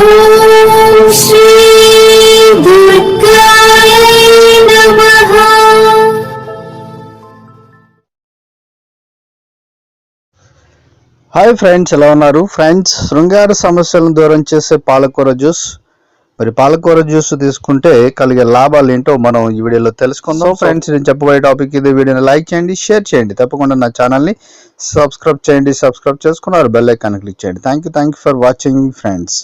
Hi friends ఎలా ఉన్నారు? Friends శృంగార సమస్యలను దూరం చేసే పాలకూర జ్యూస్. మరి పాలకూర జ్యూస్ తీసుకుంటే కలిగే లాభాలు ఏంటో మనం ఈ వీడియోలో తెలుసుకుందాం. ఫ్రెండ్స్ నేను చెప్పబోయే టాపిక్ ఇది. వీడియోని లైక్ చేయండి షేర్ చేయండి. తప్పకుండా నా ఛానల్ని సబ్స్క్రైబ్ చేయండి సబ్స్క్రైబ్ చేసుకున్నారు బెల్ ఐకాన్ క్లిక్ చేయండి. Thank you thank you for watching friends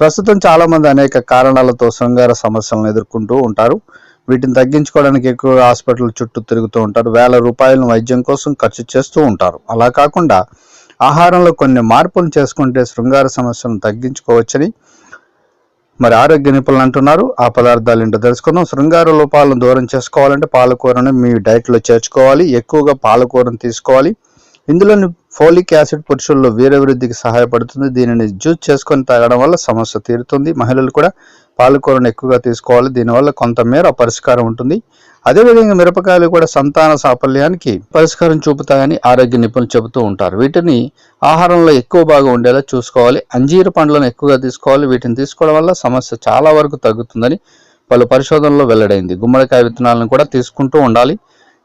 ప్రస్తుతం చాలామంది అనేక కారణాలతో శృంగార సమస్యలను ఎదుర్కొంటూ ఉంటారు. వీటిని తగ్గించుకోవడానికి ఎక్కువగా హాస్పిటల్ చుట్టూ తిరుగుతూ ఉంటారు. వేల రూపాయలను వైద్యం కోసం ఖర్చు చేస్తూ ఉంటారు. అలా కాకుండా ఆహారంలో కొన్ని మార్పులు చేసుకుంటే శృంగార సమస్యలను తగ్గించుకోవచ్చని మరి ఆరోగ్య నిపుణులు అంటున్నారు. ఆ పదార్థాలు ఏంటో తెలుసుకుందాం. శృంగార లోపాలను దూరం చేసుకోవాలంటే పాలకూరను మీ డైట్లో చేర్చుకోవాలి. ఎక్కువగా పాలకూరను తీసుకోవాలి. ఇందులోని ఫోలిక్ యాసిడ్ పురుషుల్లో వీరవృద్ధికి సహాయపడుతుంది. దీనిని జ్యూస్ చేసుకొని తాగడం వల్ల సమస్య తీరుతుంది. మహిళలు కూడా పాలకూరను ఎక్కువగా తీసుకోవాలి. దీనివల్ల కొంతమేర పరిష్కారం ఉంటుంది. అదేవిధంగా మిరపకాయలు కూడా సంతాన సాఫల్యానికి పరిష్కారం చూపుతాయని ఆరోగ్య నిపుణులు చెబుతూ ఉంటారు. వీటిని ఆహారంలో ఎక్కువ బాగా ఉండేలా చూసుకోవాలి. అంజీర పండ్లను ఎక్కువగా తీసుకోవాలి. వీటిని తీసుకోవడం వల్ల సమస్య చాలా వరకు తగ్గుతుందని పలు పరిశోధనలో వెల్లడైంది. గుమ్మడికాయ విత్తనాలను కూడా తీసుకుంటూ ఉండాలి.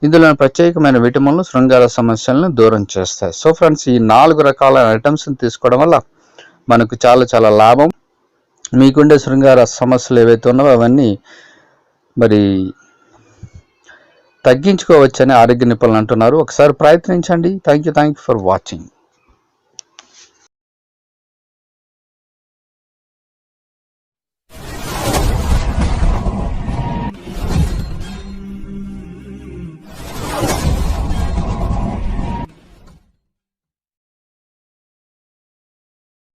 ఇందులో ప్రత్యేకమైన విటమిన్లు శృంగార సమస్యలను దూరం చేస్తాయి. సో ఫ్రెండ్స్ ఈ నాలుగు రకాల ఐటమ్స్ని తీసుకోవడం వల్ల మనకు చాలా చాలా లాభం. మీకుండే శృంగార సమస్యలు ఏవైతే ఉన్నావో అవన్నీ మరి తగ్గించుకోవచ్చని ఆరోగ్య నిపుణులు అంటున్నారు. ఒకసారి ప్రయత్నించండి. Thank you thank you for watching